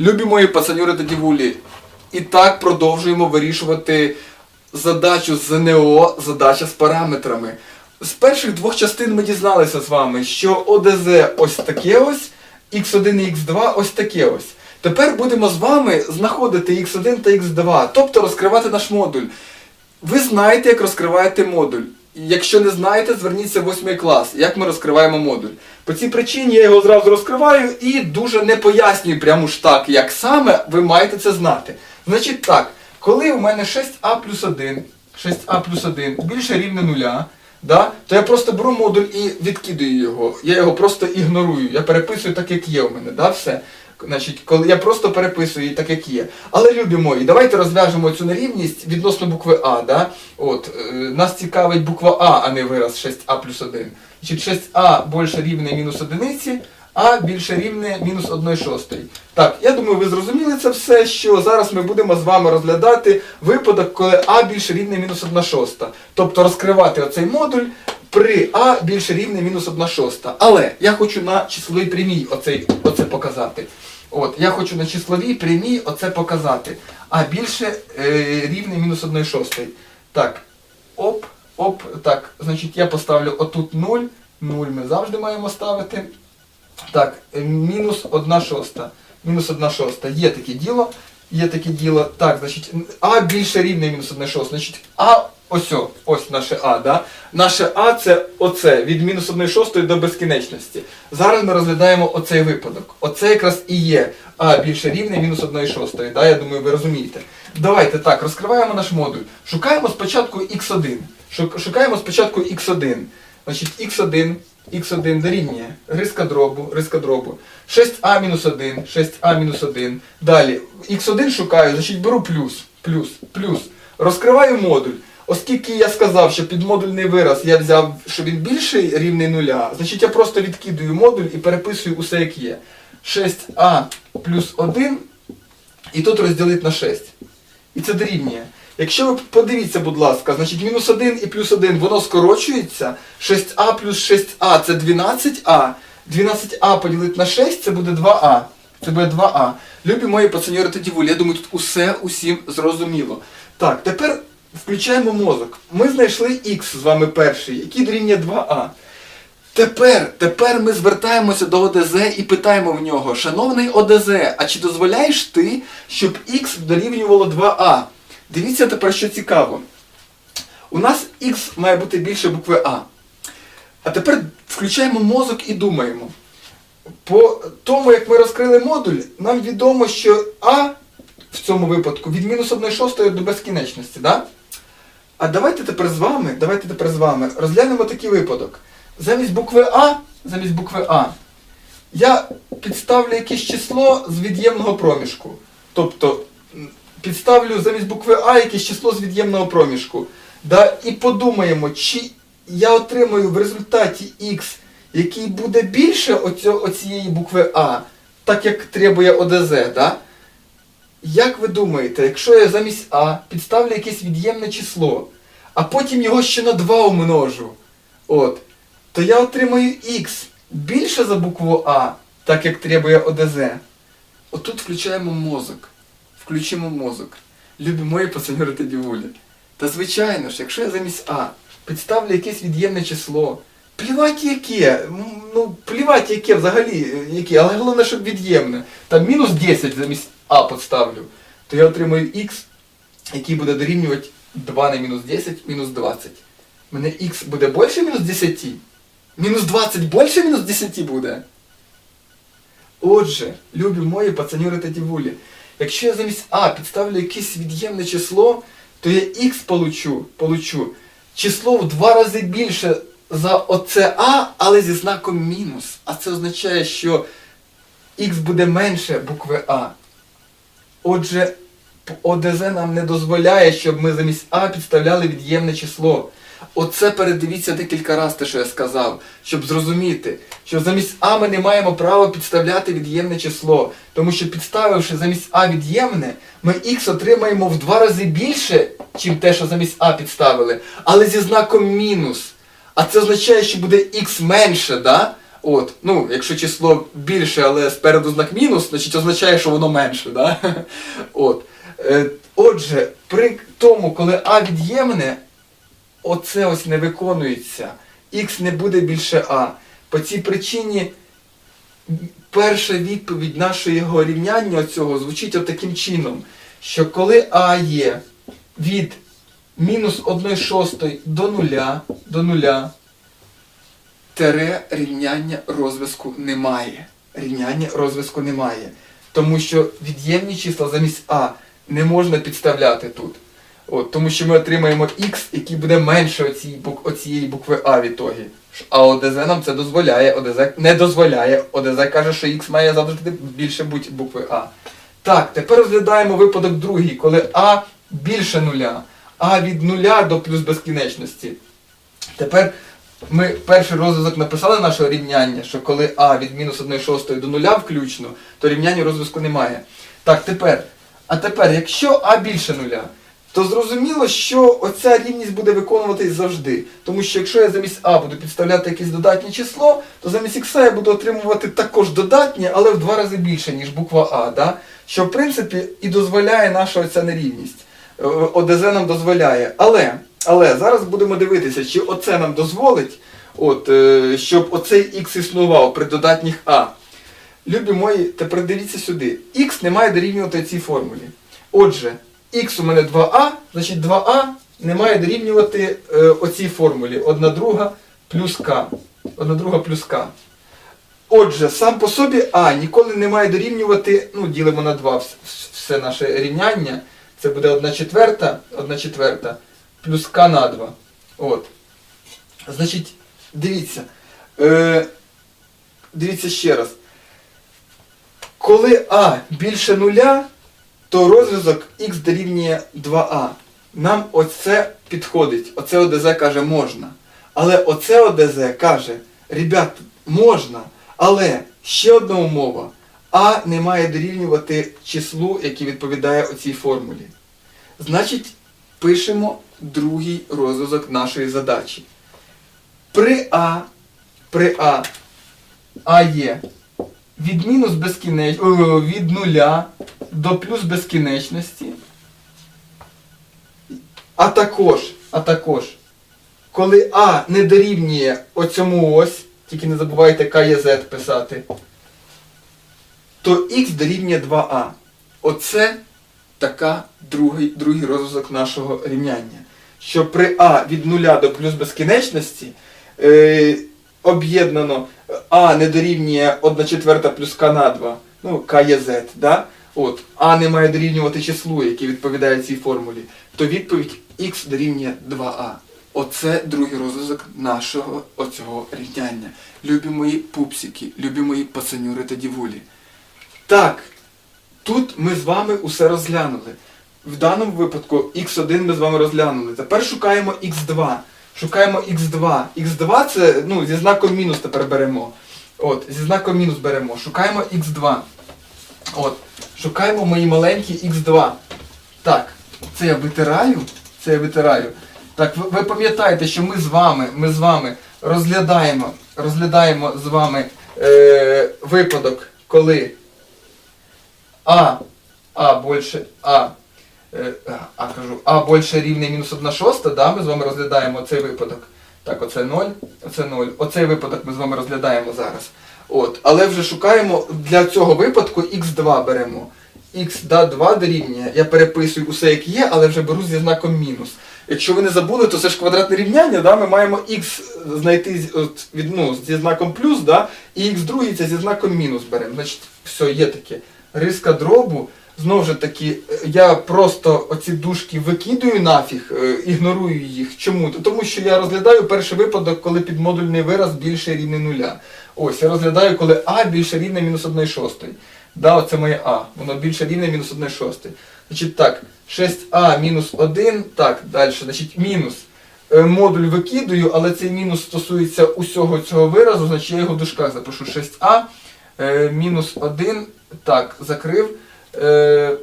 Любі мої пацанюри та дівулі, і так продовжуємо вирішувати задачу з ЗНО, задача з параметрами. З перших двох частин ми дізналися з вами, що ОДЗ ось таке ось, Х1 і Х2 ось таке ось. Тепер будемо з вами знаходити Х1 та Х2, тобто розкривати наш модуль. Ви знаєте, як розкриваєте модуль. Якщо не знаєте, зверніться в 8 клас, як ми розкриваємо модуль. По цій причині я його зразу розкриваю і дуже не пояснюю прямо ж так, як саме ви маєте це знати. Значить так, коли у мене 6а плюс 1, 6а плюс 1 більше рівне нуля, да, то я просто беру модуль і відкидаю його. Я його просто ігнорую. Я переписую так, як є у мене. Да, все. Значить, коли я просто переписую її так, як є. Але, любі мої, давайте розв'яжемо цю нерівність відносно букви А. Да? От, е, нас цікавить буква А, а не вираз 6а плюс 1. Значить, 6а більше рівне мінус одиниці, а більше рівне мінус 1 шостої. Так, я думаю, ви зрозуміли це все, що зараз ми будемо з вами розглядати випадок, коли А більше рівне мінус 1 шоста. Тобто розкривати оцей модуль при А більше рівне мінус 1 шоста. Але я хочу на числовій прямій оцей, оце показати. От, я хочу на числовій прямій оце показати. А більше е, рівне мінус 1 шостої. Так, оп, оп, так, значить я поставлю отут 0, 0 ми завжди маємо ставити. Так, е, мінус 1 шоста. Мінус 1 шоста. Є таке діло. Є таке діло. Так, значить, А більше рівне мінус 1 шоста. Значить, А ось о, ось наше А, да? Наше А це оце, від мінус 1 шостої до безкінечності. Зараз ми розглядаємо оцей випадок. Оце якраз і є А більше рівне мінус 1 шостої. Да? Я думаю, ви розумієте. Давайте так, розкриваємо наш модуль. Шукаємо спочатку x1. Шукаємо спочатку x1. Значить, x1, x1 дорівнює риска дробу, риска дробу. 6а мінус 1, 6а мінус 1. Далі, x1 шукаю, значить беру плюс, плюс, плюс. Розкриваю модуль. Оскільки я сказав, що під модульний вираз я взяв, що він більший рівний нуля, значить я просто відкидую модуль і переписую усе як є. 6а плюс 1 і тут розділити на 6. І це дорівнює. Якщо ви подивіться, будь ласка, значить мінус 1 і плюс 1 воно скорочується. 6а плюс 6а це 12а. 12а поділити на 6 це буде 2а. Це буде 2а. Любі мої пацаньори та дівулі, я думаю, тут усе усім зрозуміло. Так, тепер включаємо мозок. Ми знайшли х з вами перший, який дорівнює 2а. Тепер, тепер ми звертаємося до ОДЗ і питаємо в нього, шановний ОДЗ, а чи дозволяєш ти, щоб Х дорівнювало 2А? Дивіться тепер, що цікаво. У нас Х має бути більше букви А. А тепер включаємо мозок і думаємо. По тому, як ми розкрили модуль, нам відомо, що А в цьому випадку від мінус 1 шостої до безкінечності, да? А давайте тепер з вами, давайте тепер з вами розглянемо такий випадок. Замість букви А, замість букви А, я підставлю якесь число з від'ємного проміжку. Тобто підставлю замість букви А якесь число з від'ємного проміжку. Да, і подумаємо, чи я отримаю в результаті Х, який буде більше оцієї букви А, так як требує ОДЗ, да? Як ви думаєте, якщо я замість А підставлю якесь від'ємне число, а потім його ще на 2 умножу, от, то я отримаю Х більше за букву А, так як требує ОДЗ. Отут включаємо мозок. Включимо мозок. Любі мої пацанюри та дівулі. Та звичайно ж, якщо я замість А підставлю якесь від'ємне число, плівать яке, ну плівать яке взагалі, е, яке, але головне, щоб від'ємне. Там мінус 10 замість А підставлю, то я отримаю Х, який буде дорівнювати 2 на мінус 10, мінус 20. У мене Х буде більше мінус 10? Мінус 20 більше мінус 10 буде? Отже, любі мої пацанюри та дівулі, якщо я замість А підставлю якесь від'ємне число, то я Х получу, получу число в два рази більше за оце А, але зі знаком мінус. А це означає, що Х буде менше букви А. Отже, ОДЗ нам не дозволяє, щоб ми замість А підставляли від'ємне число. Оце передивіться декілька разів те, що я сказав, щоб зрозуміти, що замість А ми не маємо права підставляти від'ємне число. Тому що підставивши замість А від'ємне, ми Х отримаємо в два рази більше, чим те, що замість А підставили, але зі знаком мінус. А це означає, що буде Х менше, да? От, ну, якщо число більше, але спереду знак мінус, значить означає, що воно менше. Да? От. Е, отже, при тому, коли А від'ємне, оце ось не виконується. Х не буде більше А. По цій причині перша відповідь нашого рівняння цього звучить отаким чином, що коли А є від мінус 1 шостої до нуля, до нуля, тере рівняння розв'язку немає. Рівняння розв'язку немає. Тому що від'ємні числа замість А не можна підставляти тут. От, тому що ми отримаємо х, який буде менше оцієї, оцієї букви А в ітогі. А ОДЗ нам це дозволяє, ОДЗ не дозволяє. ОДЗ каже, що х має завжди більше бути букви А. Так, тепер розглядаємо випадок другий, коли А більше нуля, А від нуля до плюс безкінечності. Тепер ми перший розв'язок написали нашого рівняння, що коли А від мінус 1 шостої до нуля включно, то рівняння розв'язку немає. Так, тепер. А тепер, якщо А більше нуля, то зрозуміло, що оця рівність буде виконуватись завжди. Тому що якщо я замість А буду підставляти якесь додатнє число, то замість Х я буду отримувати також додатнє, але в два рази більше, ніж буква А. Да? Що в принципі і дозволяє наша оця нерівність. Е, ОДЗ нам дозволяє. Але, але зараз будемо дивитися, чи оце нам дозволить, от, е, щоб оцей Х існував при додатніх А. Любі мої, тепер дивіться сюди. Х не має дорівнювати цій формулі. Отже, х у мене 2а, значить 2а не має дорівнювати е, оцій формулі. 1 друга плюс к. 1 друга плюс к. Отже, сам по собі А ніколи не має дорівнювати, ну, ділимо на 2 вс- вс- все наше рівняння. Це буде 1 четверта, 1 четверта плюс к на 2. От. Значить, дивіться. Е, дивіться ще раз. Коли А більше нуля, то розв'язок х дорівнює 2а. Нам оце підходить. Оце ОДЗ каже можна. Але оце ОДЗ каже, ребят, можна, але ще одна умова. А не має дорівнювати числу, яке відповідає оцій формулі. Значить, пишемо другий розв'язок нашої задачі. При А, при А, А є від мінус безкінеч... від нуля до плюс безкінечності. А також, а також, коли А не дорівнює оцьому ось, тільки не забувайте К є Z писати, то Х дорівнює 2А. Оце така другий, другий розв'язок нашого рівняння. Що при А від нуля до плюс безкінечності е, об'єднано А не дорівнює 1 четверта плюс К на 2, ну, К є Z, да? От, А не має дорівнювати числу, яке відповідає цій формулі, то відповідь Х дорівнює 2А. Оце другий розв'язок нашого оцього рівняння. Любі мої пупсики, любі мої пацанюри та дівулі. Так, тут ми з вами усе розглянули. В даному випадку x1 ми з вами розглянули. Тепер шукаємо x2. Шукаємо x2. x2 це ну, зі знаком мінус тепер беремо. От, зі знаком мінус беремо. Шукаємо x2. От, шукаємо мої маленькі x2. Так, це я витираю. Це я витираю. Так, ви, ви пам'ятаєте, що ми з вами, ми з вами розглядаємо, розглядаємо з вами е, випадок, коли А, А більше, А, е, а, кажу, А більше рівне мінус 1 шоста, да, ми з вами розглядаємо цей випадок. Так, оце 0, оце 0. Оцей випадок ми з вами розглядаємо зараз. От, але вже шукаємо для цього випадку x2 беремо. x да, 2 дорівнює. Я переписую усе як є, але вже беру зі знаком мінус. Якщо ви не забули, то це ж квадратне рівняння, да? ми маємо x знайти от, від, ну, зі знаком плюс, да? і x другий це зі знаком мінус беремо. Значить, все, є таке. Риска дробу. Знову ж таки, е, я просто оці дужки викидую нафіг, е, ігнорую їх. Чому? Тому що я розглядаю перший випадок, коли підмодульний вираз більше рівне нуля. Ось, я розглядаю, коли А більше рівне мінус 1 шостої. Да, оце моє А. Воно більше рівне мінус 1 шостої. Значить так, 6А мінус 1, так, далі, значить мінус. Е, Модуль викидую, але цей мінус стосується усього цього виразу, значить я його в дужках запишу 6А е, мінус 1, так, закрив, е,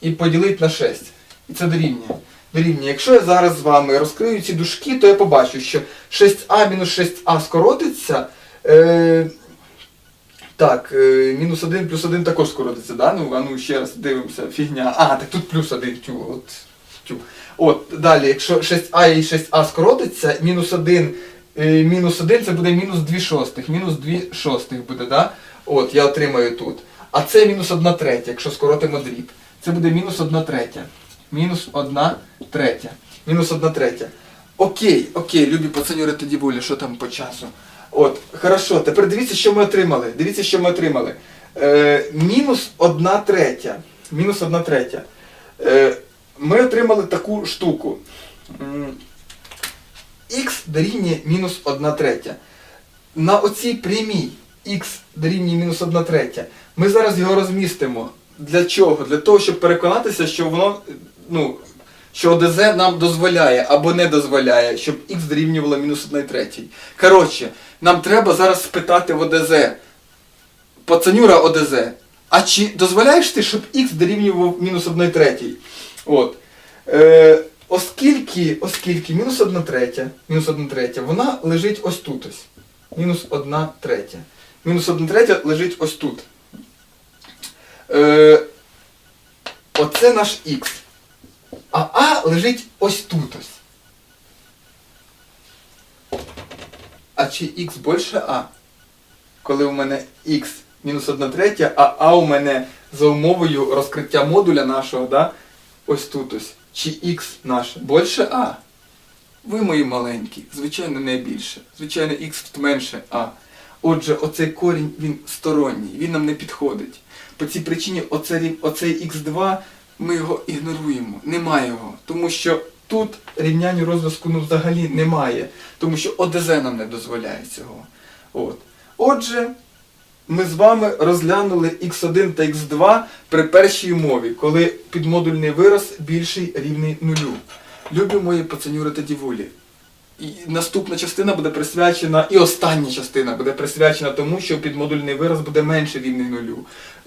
і поділити на 6. І це дорівнює. Дорівнює. Якщо я зараз з вами розкрию ці дужки, то я побачу, що 6А мінус 6А скоротиться, е, Так, е, мінус 1 плюс 1 також скоротиться, да? Ну, а ну ще раз дивимося, фігня. А, так тут плюс 1, тю, от, тю. От, далі, якщо 6а і 6а скоротиться, мінус 1, е, мінус 1 це буде мінус 2 шостих, мінус 2 шостих буде, да? От, я отримаю тут. А це мінус 1 третя, якщо скоротимо дріб. Це буде мінус 1 третя. Мінус 1 третя. Мінус 1 третя. Окей, окей, любі пацанюри тоді волі, що там по часу. От, хорошо, тепер дивіться, що ми отримали. Дивіться, що ми отримали. Е, мінус 1 третя. Мінус 1 третя. Е, ми отримали таку штуку. Х дорівнює мінус 1 третя. На оцій прямій х дорівнює мінус 1 третя. Ми зараз його розмістимо. Для чого? Для того, щоб переконатися, що воно, ну, що ОДЗ нам дозволяє або не дозволяє, щоб х дорівнювало мінус 1 третій. Коротше, нам треба зараз спитати в ОДЗ, пацанюра ОДЗ, а чи дозволяєш ти, щоб х дорівнював мінус 1 третій? От. Е, оскільки, оскільки мінус 1 третя, мінус 1 третя, вона лежить ось тут ось. Мінус 1 третя. Мінус 1 третя лежить ось тут. Е, оце наш х. А А лежить ось тут ось. А чи х більше А? Коли у мене х мінус 1 третя, а А у мене за умовою розкриття модуля нашого, да? ось тут ось. Чи х наш більше А? Ви мої маленькі, звичайно, не більше. Звичайно, х тут менше А. Отже, оцей корінь він сторонній, він нам не підходить. По цій причині оце, рів- оцей х2 ми його ігноруємо. Немає його. Тому що тут рівняння розв'язку ну, взагалі немає. Тому що ОДЗ нам не дозволяє цього. От. Отже, ми з вами розглянули x1 та x2 при першій умові, коли підмодульний вираз більший рівний нулю. Любі мої пацанюри та дівулі. І наступна частина буде присвячена, і остання частина буде присвячена тому, що підмодульний вираз буде менше рівний нулю.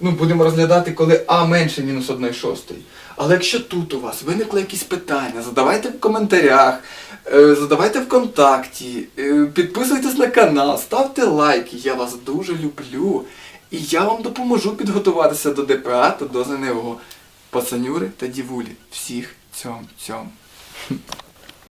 Ну, будемо розглядати, коли А менше мінус 1 шостої. Але якщо тут у вас виникли якісь питання, задавайте в коментарях, е, задавайте ВКонтакті, е, підписуйтесь на канал, ставте лайки. Я вас дуже люблю. І я вам допоможу підготуватися до ДПА та до ЗНО. Пацанюри та дівулі. Всіх цьом цьом.